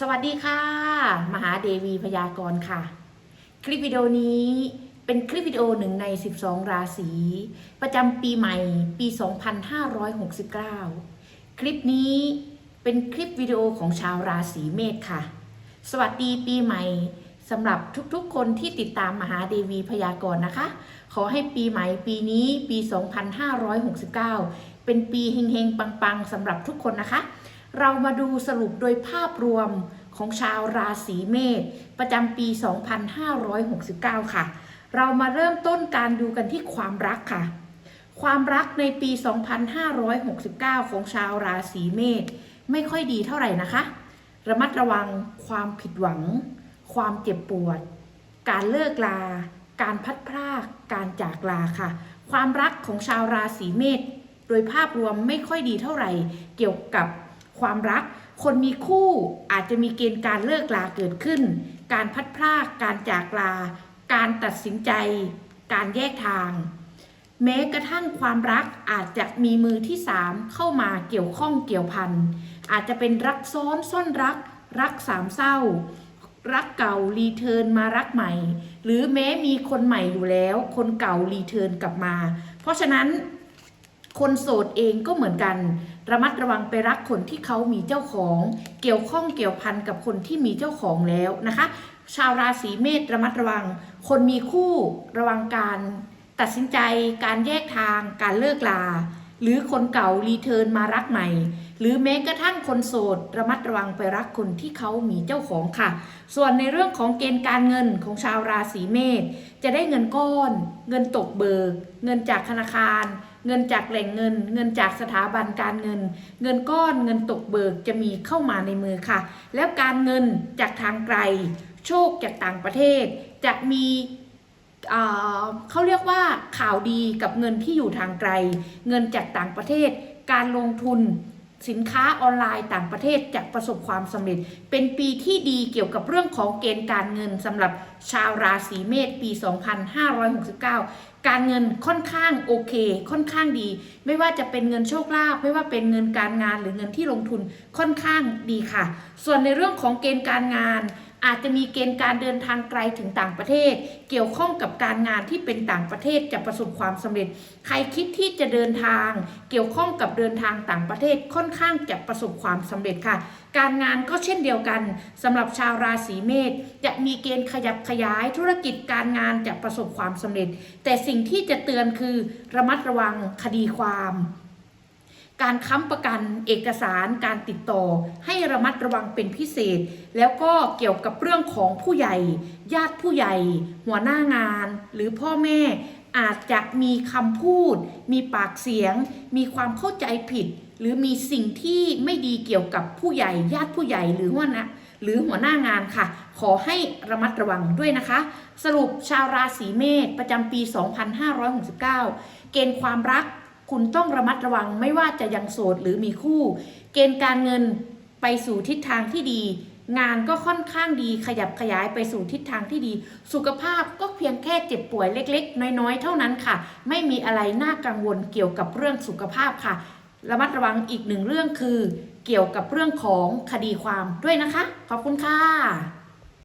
สวัสดีค่ะ มหาเดวีพยากรณ์ค่ะ คลิปวิดีโอนี้เป็นคลิปวิดีโอหนึ่งใน 12 ราศี ประจำปีใหม่ปี 2569 คลิปนี้เป็นคลิปวิดีโอของชาวราศีเมษค่ะ สวัสดีปีใหม่สำหรับทุกๆ คนที่ติดตามมหาเดวีพยากรณ์นะคะ ขอให้ปีใหม่ปีนี้ปี 2569 เป็นปีเฮงๆ ปังๆสำหรับทุกคนนะคะ เรามาดูสรุปโดยภาพรวมของชาวราศีเมษประจำปี 2569 ค่ะ เรามาเริ่มต้นการดูกันที่ความรักค่ะ ความรักในปี 2569 ของชาวราศีเมษไม่ค่อยดีเท่าไหร่นะคะ ระมัดระวังความผิดหวัง ความเจ็บปวด การเลิกลา การพัดพราก การจากลาค่ะ ความรักของชาวราศีเมษโดยภาพรวมไม่ค่อยดีเท่าไหร่เกี่ยวกับ ความรัก คนมีคู่อาจจะมีเกณฑ์การเลิกลาเกิดขึ้น การพัดพรากการจากลา การตัดสินใจ การแยกทาง แม้กระทั่งความรักอาจจะมีมือที่สามเข้ามาเกี่ยวข้องเกี่ยวพันอาจจะเป็นรักซ้อนซ่อนรัก รักสามเศร้า รักเก่ารีเทิร์นมารักใหม่ หรือแม้มีคนใหม่อยู่แล้ว คนเก่ารีเทิร์นกลับมา เพราะฉะนั้น คนโสดเองก็เหมือนกัน ระมัดระวังไปรักคนที่เขามีเจ้าของ เกี่ยวข้องเกี่ยวพันกับคนที่มีเจ้าของแล้วนะคะ ชาวราศีเมษระมัดระวัง คนมีคู่ระวังการตัดสินใจ การแยกทาง การเลิกลา หรือคนเก่ารีเทิร์นมารักใหม่ หรือแม้กระทั่งคนโสด ระมัดระวังไปรักคนที่เขามีเจ้าของค่ะ ส่วนในเรื่องของเกณฑ์การเงินของชาวราศีเมษจะได้เงินก้อน เงินตกเบิก เงินจากธนาคาร เงินจากแหล่งเงิน เงินจากสถาบันการเงิน เงินก้อนเงินตกเบิกจะมีเข้ามาในมือค่ะ แล้วการเงินจากทางไกล โชคจากต่างประเทศ จะมีเขาเรียกว่าข่าวดีกับเงินที่อยู่ทางไกล เงินจากต่างประเทศ การลงทุน สินค้าออนไลน์ต่างประเทศจะประสบความสำเร็จ เป็นปีที่ดีเกี่ยวกับเรื่องของเกณฑ์การเงินสำหรับชาวราศีเมษปี 2569 การเงินค่อนข้างโอเค ค่อนข้างดี ไม่ว่าจะเป็นเงินโชคลาภไม่ว่าเป็นเงินการงานหรือเงินที่ลงทุนค่อนข้างดีค่ะ ส่วนในเรื่องของเกณฑ์การงาน อาจจะมีเกณฑ์การเดินทางไกลถึงต่างประเทศ เกี่ยวข้องกับการงานที่เป็นต่างประเทศจะประสบความสำเร็จ ใครคิดที่จะเดินทาง เกี่ยวข้องกับเดินทางต่างประเทศค่อนข้างจะประสบความสำเร็จค่ะ การงานก็เช่นเดียวกันสำหรับชาวราศีเมษจะมีเกณฑ์ขยับขยายธุรกิจการงานจะประสบความสำเร็จ แต่สิ่งที่จะเตือนคือระมัดระวังคดีความ การค้ำประกันเอกสารการติดต่อ ให้ระมัดระวังเป็นพิเศษ แล้วก็เกี่ยวกับเรื่องของผู้ใหญ่ ญาติผู้ใหญ่ หัวหน้างาน หรือพ่อแม่อาจจะมีคำพูด มีปากเสียง มีความเข้าใจผิด หรือมีสิ่งที่ไม่ดีเกี่ยวกับผู้ใหญ่ ญาติผู้ใหญ่หรือหัวหน้าหรือหัวหน้างานค่ะ ขอให้ระมัดระวังด้วยนะคะ สรุปชาวราศีเมษประจำปี 2569 เกณฑ์ความรัก คุณต้องระมัดระวังไม่ว่าจะยังโสดหรือมีคู่ เกณฑ์การเงินไปสู่ทิศทางที่ดี งานก็ค่อนข้างดีขยับขยายไปสู่ทิศทางที่ดี สุขภาพก็เพียงแค่เจ็บป่วยเล็ก ๆ น้อย ๆ เท่านั้นค่ะ ไม่มีอะไรน่ากังวลเกี่ยวกับเรื่องสุขภาพค่ะ ระมัดระวังอีกหนึ่งเรื่องคือ เกี่ยวกับเรื่องของคดีความด้วยนะคะ ขอบคุณค่ะ